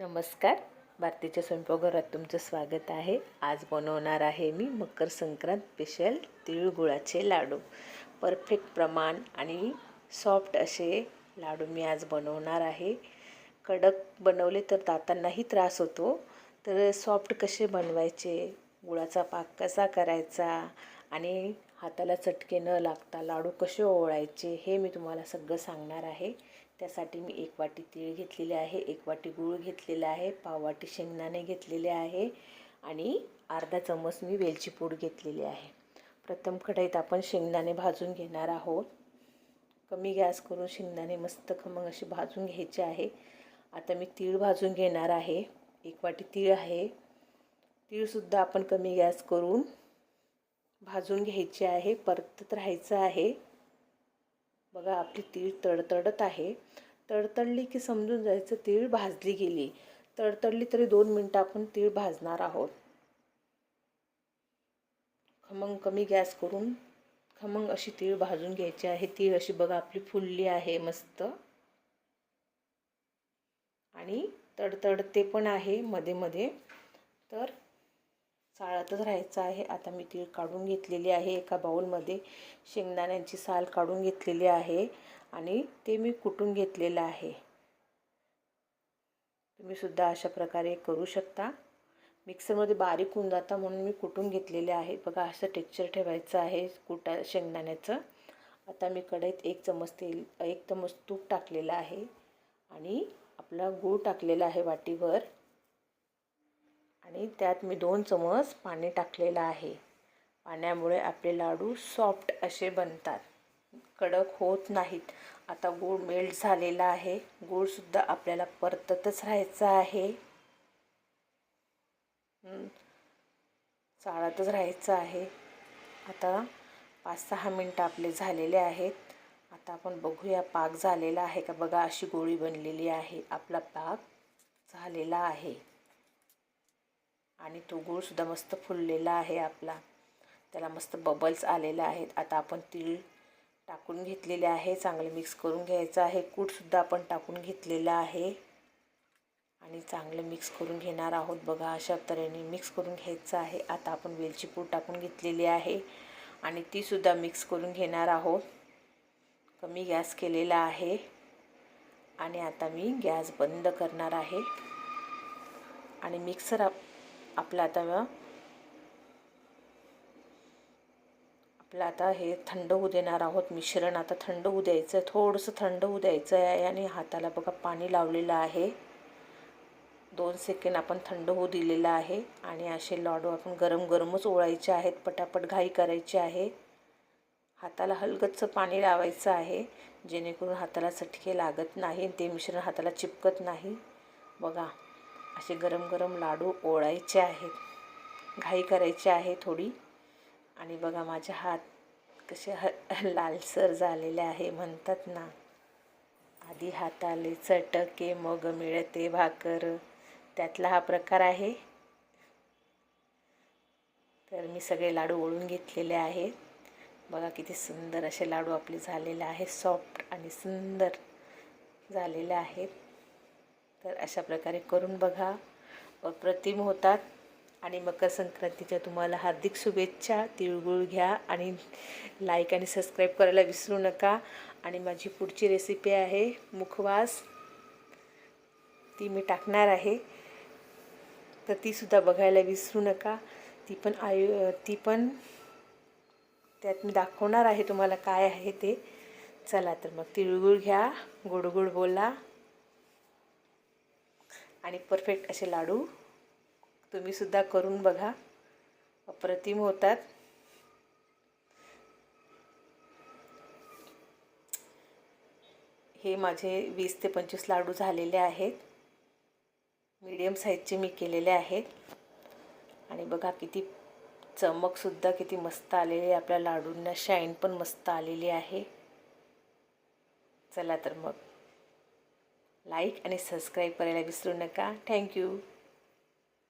नमस्कार. भारतीच्या स्वयंपाकघरात तुमचं स्वागत आहे. आज बनवणार आहे मी मकर संक्रांत स्पेशल तिळगुळाचे लाडू. परफेक्ट प्रमाण आणि सॉफ्ट असे लाडू मी आज बनवणार आहे. कडक बनवले तर दातांनाही त्रास होतो. तर सॉफ्ट कसे बनवायचे गुळाचा पाक कसा करायचा आणि हाताला चटके न लागता लाडू कसे ओळायचे हे मी तुम्हाला सगळं सांगणार आहे. त्यासाठी मी एक वाटी तीळ घेतलेले आहे एक वाटी गूळ घेतलेला आहे पाव वाटी शेंगदाणे घेतलेले आहे आणि अर्धा चम्मच मी वेलची पूड घेतलेली आहे. प्रथम कढईत आपण शेंगदाणे भाजून घेणार आहोत. कमी गॅस करून शेंगदाणे मस्त खमंग असे भाजून घ्यायचे आहे. आता मी तीळ भाजून घेणार आहे. एक वाटी तीळ आहे. तीळसुद्धा आपण कमी गॅस करून भाजून घ्यायची आहे परतत राहायचं आहे. बघा आपली तीळ तडतडत आहे. तडतडली की समजून जायचं तीळ भाजली गेली. तडतडली तरी दोन मिनटं आपण तीळ भाजणार आहोत. खमंग कमी गॅस करून खमंग अशी तीळ भाजून घ्यायची आहे. तीळ अशी बघा आपली फुलली आहे मस्त. आणि तडतडते पण आहे मध्ये मध्ये तर चाळतच राहायचं आहे. आता मी तीळ काढून घेतलेली आहे. एका बाऊलमध्ये शेंगदाण्यांची साल काढून घेतलेली आहे आणि ते मी कुटून घेतलेलं आहे. तुम्ही सुद्धा अशा प्रकारे करू शकता. मिक्सरमध्ये बारीक होऊन जाता म्हणून मी कुटून घेतलेले आहे. बघा असं टेक्स्चर ठेवायचं आहे कुटा शेंगदाण्याचं. आता मी कढईत एक चमच तेल एक चमच तूप टाकलेलं आहे आणि आपला गूळ टाकलेला आहे वाटीवर. आणि त्यात मी दोन चमच पाणी टाकलेलं आहे. पाण्यामुळे आपले लाडू सॉफ्ट असे बनतात. कडक होत नाहीत. आता गूळ मेल्ट झालेला आहे. गूळसुद्धा आपल्याला परततच राहायचं आहे. चाळतच राहायचं आहे. आता पाच सहा मिनटं आपले झालेले आहेत. आता आपण बघूया पाक झालेला आहे का? बघा अशी गोळी बनलेली आहे. आपला पाक झालेला आहे. आणि तो गूळसुद्धा मस्त फुललेला आहे आपला. त्याला मस्त बबल्स आलेला आहेत. आता आपण तीळ टाकून घेतलेले आहे. चांगले मिक्स करून घ्यायचं आहे. कूटसुद्धा आपण टाकून घेतलेलं आहे. आणि चांगलं मिक्स करून घेणार आहोत बघा. अशा तऱ्हेने मिक्स करून घ्यायचं आहे. आता आपण वेलची पूड टाकून घेतलेली आहे. आणि तीसुद्धा मिक्स करून घेणार आहोत. कमी गॅस केलेला आहे. आणि आता मी गॅस बंद करणार आहे. आणि मिक्सर आप आपलं आता आपलं आता हे थंड होऊ देणार आहोत मिश्रण आता थंड होऊ द्यायचं आहे थोडंसं थंड होऊ द्यायचं आहे आणि हाताला बघा पाणी लावलेलं आहे. दोन सेकंड आपण थंड होऊ दिलेलं आहे आणि असे लाडू आपण गरम गरमच ओळायचे आहेत पटापट घाई करायची आहे. हाताला हलगतचं पाणी लावायचं आहे जेणेकरून हाताला चटके लागत नाही ते मिश्रण हाताला चिपकत नाही. बघा. असे गरम गरम लाडू ओळायचे आहेत. घाई करायची आहे थोडी. आणि बघा माझे हात कसे ह लालसर झालेले आहे म्हणतात ना. आधी हाताले चटके मग मिळते भाकर. त्यातला हा प्रकार आहे. तर मी सगळे लाडू ओळून घेतलेले आहेत. बघा किती सुंदर असे लाडू आपले झालेले आहेत. सॉफ्ट आणि सुंदर झालेले आहेत. तर अशा प्रकारे करून बघा. अप्रतिम होतात आणि मकर संक्रांतीच्या तुम्हाला हार्दिक शुभेच्छा. तिळगुळ घ्या आणि लाईक आणि सबस्क्राईब करायला विसरू नका. आणि माझी पुढची रेसिपी आहे मुखवास. ती मी टाकणार आहे. तर तीसुद्धा बघायला विसरू नका. ती पण आयु ती पण त्यात मी दाखवणार आहे तुम्हाला काय आहे ते. चला तर मग तिळगुळ घ्या. गोड बोला. आणि परफेक्ट असे लाडू तुम्हीसुद्धा करून बघा. अप्रतिम होतात. हे माझे वीस ते पंचवीस लाडू झालेले आहेत. मीडियम साईजचे मी केलेले आहेत. आणि बघा किती चमकसुद्धा किती मस्त आलेली आहे आपल्या लाडूंना. शाईन पण मस्त आलेली आहे. चला तर मग. लाईक आणि सबस्क्राईब करायला विसरू नका. थँक्यू.